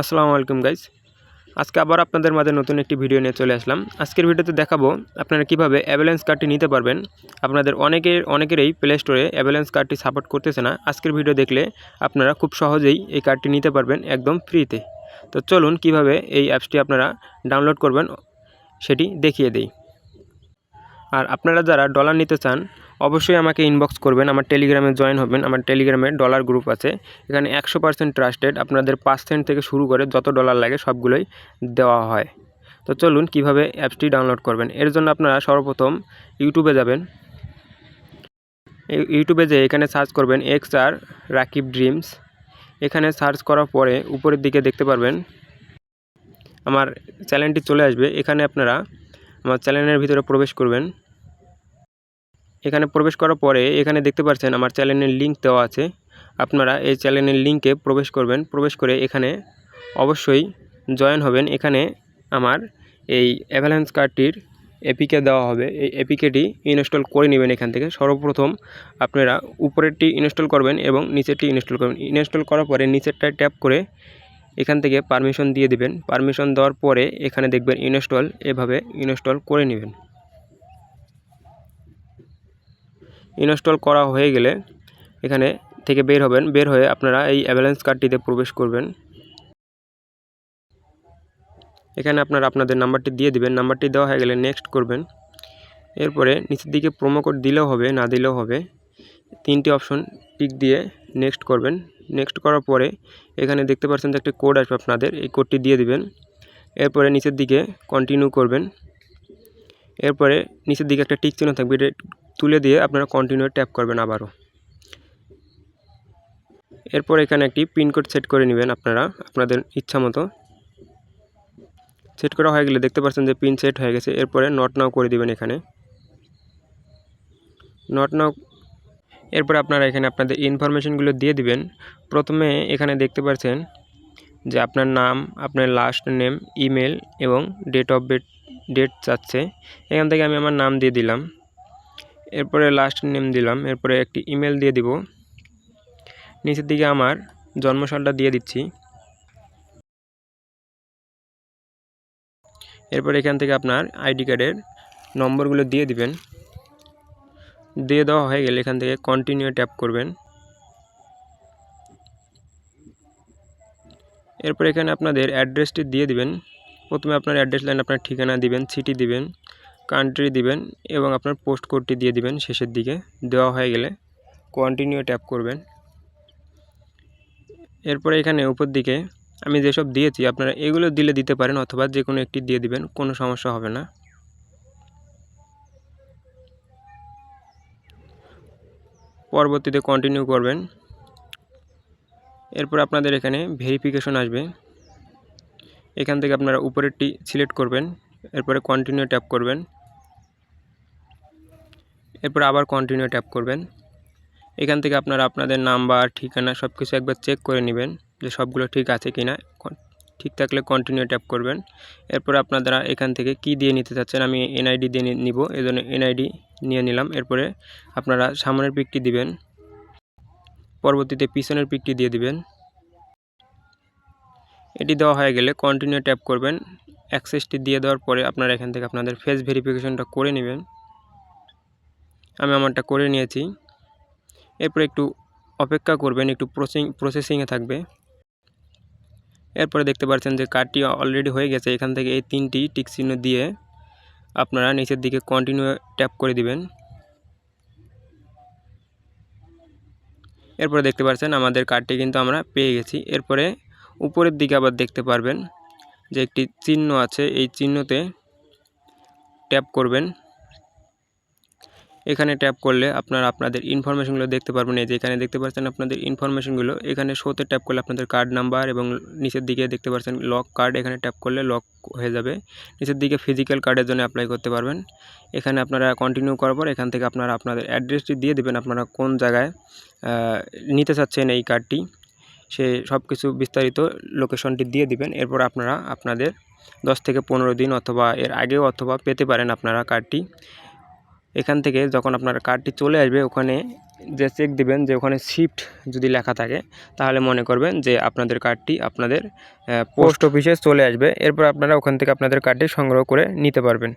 আসসালামু আলাইকুম গাইজ আজকে আবার আপনাদের মাঝে নতুন একটি ভিডিও নিয়ে চলে আসলাম। আজকের ভিডিওতে দেখাবো আপনারা কীভাবে অ্যাভেলেন্স কার্ডটি নিতে পারবেন। আপনাদের অনেকের, অনেকেরই প্লে স্টোরে অ্যাভেলেন্স কার্ডটি সাপোর্ট করতেছে না। আজকের ভিডিও দেখলে আপনারা খুব সহজেই এই কার্ডটি নিতে পারবেন একদম ফ্রিতে তো। চলুন কীভাবে এই অ্যাপসটি আপনারা ডাউনলোড করবেন, সেটি দেখিয়ে দেই। আর আপনারা যারা ডলার নিতে চান, অবশ্যই আমাকে ইনবক্স করবেন, আমার টেলিগ্রামে জয়েন হবেন, আমার টেলিগ্রামে ডলার গ্রুপ আছে। এখানে একশো পার্সেন্ট ট্রাস্টেড আপনাদের পাঁচ সেন্ট থেকে শুরু করে যত ডলার লাগে সবগুলোই দেওয়া হয়। তো চলুন কীভাবে অ্যাপসটি ডাউনলোড করবেন। এর জন্য আপনারা সর্বপ্রথম ইউটিউবে যাবেন। ইউটিউবে যে এখানে সার্চ করবেন এক্স আর রাকিব ড্রিমস এখানে সার্চ করার পরে উপরের দিকে দেখতে পারবেন, আমার চ্যানেলটি চলে আসবে। এখানে আপনারা আমার চ্যানেলের ভিতরে প্রবেশ করবেন। এখানে প্রবেশ করার পরে এখানে দেখতে পাচ্ছেন আমার চ্যানেলের লিঙ্ক দেওয়া আছে। আপনারা এই চ্যানেলের লিঙ্কে প্রবেশ করবেন। প্রবেশ করে এখানে অবশ্যই জয়েন হবেন। এখানে আমার এই অ্যাভালেন্স কার্ডটির এপিকে দেওয়া হবে। এই এপিকেটি ইনস্টল করে নেবেন এখান থেকে। সর্বপ্রথম আপনারা উপরেরটি ইনস্টল করবেন এবং নিচেরটি ইনস্টল করবেন। ইনস্টল করার পরে নিচেরটায় ট্যাপ করে এখান থেকে পারমিশন দিয়ে দিবেন। পারমিশন দেওয়ার পরে এখানে দেখবেন ইনস্টল, এভাবে ইনস্টল করে নেবেন। ইনস্টল করা হয়ে গেলে এখানে থেকে বের হবেন। বের হয়ে আপনারা এই অ্যাভালেন্স কার্ডটিতে প্রবেশ করবেন। এখানে আপনারা আপনাদের নাম্বারটি দিয়ে দিবেন। নাম্বারটি দেওয়া হয়ে গেলে নেক্সট করবেন। এরপরে নিচের দিকে প্রোমো কোড দিলেও হবে, না দিলেও হবে। তিনটি অপশন টিক দিয়ে নেক্সট করবেন। নেক্সট করার পরে এখানে দেখতে পাচ্ছেন যে একটি কোড আসবে আপনাদের, এই কোডটি দিয়ে দিবেন। এরপরে নিচের দিকে কন্টিনিউ করবেন। এরপরে নিচের দিকে একটা টিক চিহ্ন থাকবে, এটা তুলে দিয়ে আপনারা কন্টিনিউ ট্যাপ করবেন আবারও। এরপর এখানে একটি পিনকোড সেট করে নেবেন আপনারা, আপনাদের ইচ্ছা মতো। সেট করা হয়ে গেলে দেখতে পাচ্ছেন যে পিন সেট হয়ে গেছে। এরপরে নট নাও করে দিবেন এখানে। নট নাও এরপরে আপনারা এখানে আপনাদের ইনফরমেশনগুলো দিয়ে দিবেন। প্রথমে এখানে দেখতে পাচ্ছেন যে আপনার নাম, আপনার লাস্ট নেম ইমেল এবং ডেট অফ বেট ডেট চাচ্ছে এখান থেকে আমি আমার নাম দিয়ে দিলাম। এরপরে লাস্ট নেম দিলাম। এরপরে একটি ইমেল দিয়ে দিব। নিচের দিকে আমার জন্মসালটা দিয়ে দিচ্ছি। এরপর এখান থেকে আপনার আইডি কার্ডের নম্বরগুলো দিয়ে দিবেন। দিয়ে দেওয়া হয়ে গেলে এখান থেকে কন্টিনিউ ট্যাপ করবেন। এরপর এখানে আপনাদের অ্যাড্রেসটি দিয়ে দিবেন। প্রথমে আপনার অ্যাড্রেস লাইন আপনার ঠিকানা দিবেন সিটি দিবেন কান্ট্রি দিবেন এবং আপনার পোস্ট কোডটি দিয়ে দিবেন শেষের দিকে। দেওয়া হয়ে গেলে কন্টিনিউ ট্যাপ করবেন। এরপরে এখানে উপর দিকে আমি যেসব দিয়েছি, আপনারা এগুলো দিলে দিতে পারেন অথবা যে কোনো একটি দিয়ে দিবেন, কোনো সমস্যা হবে না। পরবর্তীতে কন্টিনিউ করবেন। এরপর আপনাদের এখানে ভেরিফিকেশন আসবে। এখান থেকে আপনারা উপরেরটি সিলেক্ট করবেন, এরপরে কন্টিনিউ ট্যাপ করবেন। এরপর আবার কন্টিনিউ ট্যাপ করবেন। এখান থেকে আপনারা আপনাদের নাম্বার ঠিকানা সব কিছু একবার চেক করে নেবেন যে সবগুলো ঠিক আছে কি না ঠিক থাকলে কন্টিনিউ ট্যাপ করবেন। এরপর আপনারা এখান থেকে কি দিয়ে নিতে চাচ্ছেন আমি এনআইডি দিয়ে নিব। এই জন্য এনআইডি নিয়ে নিলাম। এরপরে আপনারা সামনের পিকটি দিবেন, পরবর্তীতে পিছনের পিকটি দিয়ে দিবেন। এটি দেওয়া হয়ে গেলে কন্টিনিউ ট্যাপ করবেন। অ্যাক্সেসটি দিয়ে দেওয়ার পরে আপনারা এখান থেকে আপনাদের ফেস ভেরিফিকেশনটা করে নেবেন। আমি আমারটা করে নিয়েছি। এরপরে একটু অপেক্ষা করবেন, একটু প্রসেসিং প্রসেসিংয়ে থাকবে। এরপরে দেখতে পাচ্ছেন যে কার্ডটি অলরেডি হয়ে গেছে। এখান থেকে এই তিনটি টিক চিহ্ন দিয়ে আপনারা নিচের দিকে কন্টিনিউ ট্যাপ করে দিবেন। এরপরে দেখতে পাচ্ছেন আমাদের কার্ডটি কিন্তু আমরা পেয়ে গেছি। এরপরে উপরের দিকে আবার দেখতে পারবেন যে একটি চিহ্ন আছে, এই চিহ্নতে ট্যাপ করবেন। এখানে ট্যাপ করলে আপনারা আপনাদের ইনফরমেশনগুলো দেখতে পারবেন। এই যে এখানে দেখতে পাচ্ছেন আপনাদের ইনফরমেশনগুলো এখানে শোতে ট্যাপ করলে আপনাদের কার্ড নাম্বার এবং নিচের দিকে দেখতে পাচ্ছেন লক কার্ড এখানে ট্যাপ করলে লক হয়ে যাবে। নিচের দিকে ফিজিক্যাল কার্ডের জন্য অ্যাপ্লাই করতে পারবেন। এখানে আপনারা কন্টিনিউ করার পর এখান থেকে আপনারা আপনাদের অ্যাড্রেসটি দিয়ে দেবেন আপনারা কোন জায়গায় নিতে চাচ্ছেন এই কার্ডটি সে সব কিছু বিস্তারিত লোকেশনটি দিয়ে দিবেন। এরপর আপনারা আপনাদের দশ থেকে পনেরো দিন অথবা এর আগেও অথবা পেতে পারেন আপনারা কার্ডটি এখান থেকে যখন আপনার কার্ডটি চলে আসবে, ওখানে যে চেক দেবেন যে ওখানে শিফট যদি লেখা থাকে, তাহলে মনে করবেন যে আপনাদের কার্ডটি আপনাদের পোস্ট অফিসে চলে আসবে। এরপর আপনারা ওখান থেকে আপনাদের কার্ডটি সংগ্রহ করে নিতে পারবেন।